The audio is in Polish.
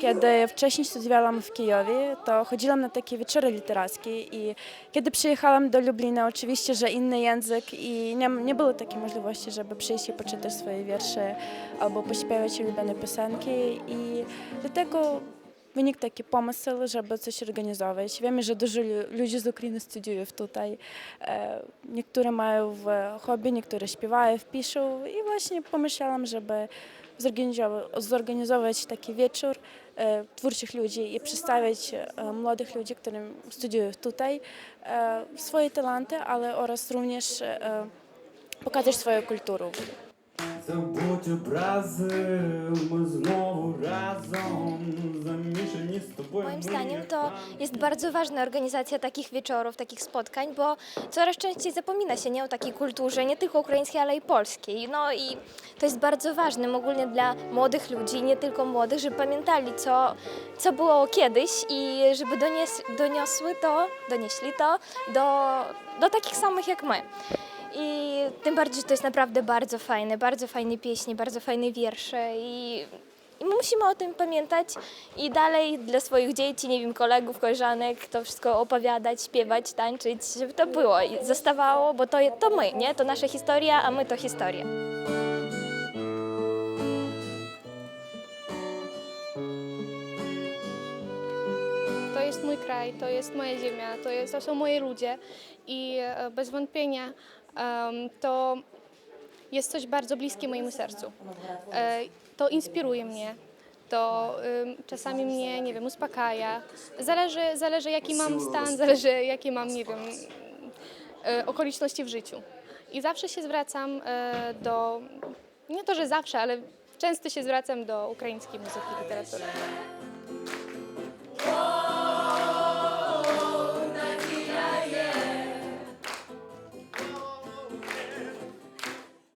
Kiedy wcześniej studiowałam w Kijowie, to chodziłam na takie wieczory literackie i kiedy przyjechałam do Lublina, oczywiście, że inny język i nie, nie było takiej możliwości, żeby przyjść i poczytać swoje wiersze albo pośpiewać ulubione piosenki i dlatego wynikł taki pomysł, żeby coś organizować. Wiemy, że dużo lu- ludzi z Ukrainy studiuje tutaj. E, Niektóre mają w hobby, niektóre śpiewają, piszą i właśnie pomyślałam, żeby zorganizować, taki wieczór e, twórczych ludzi i przedstawić e, młodych ludzi, którzy studiują tutaj, swoje talenty, ale oraz również pokazać swoją kulturę. Choć my znowu razem z tobą. Moim zdaniem to jest bardzo ważna organizacja takich wieczorów, takich spotkań, bo coraz częściej zapomina się nie o takiej kulturze, nie tylko ukraińskiej, ale i polskiej. No i to jest bardzo ważne ogólnie dla młodych ludzi, nie tylko młodych, żeby pamiętali, co, co było kiedyś i żeby donies, doniosły to, donieśli to do, do takich samych jak my. I tym bardziej, że to jest naprawdę bardzo fajne, bardzo fajne pieśni, bardzo fajne wiersze i i my musimy o tym pamiętać i dalej dla swoich dzieci, nie wiem, kolegów, koleżanek, to wszystko opowiadać, śpiewać, tańczyć, żeby to było i zostawało, bo to, to my, nie? To nasza historia, a my to historia. To jest mój kraj, to jest moja ziemia, to, jest, to są moi ludzie i e, bez wątpienia to jest coś bardzo bliskie mojemu sercu. E, To inspiruje mnie, to czasami mnie, nie wiem, uspokaja. Zależy, zależy jaki mam stan, zależy jakie mam, nie wiem, e, okoliczności w życiu. I zawsze się zwracam e, do, nie to, że zawsze, ale często się zwracam do ukraińskiej muzyki i literatury.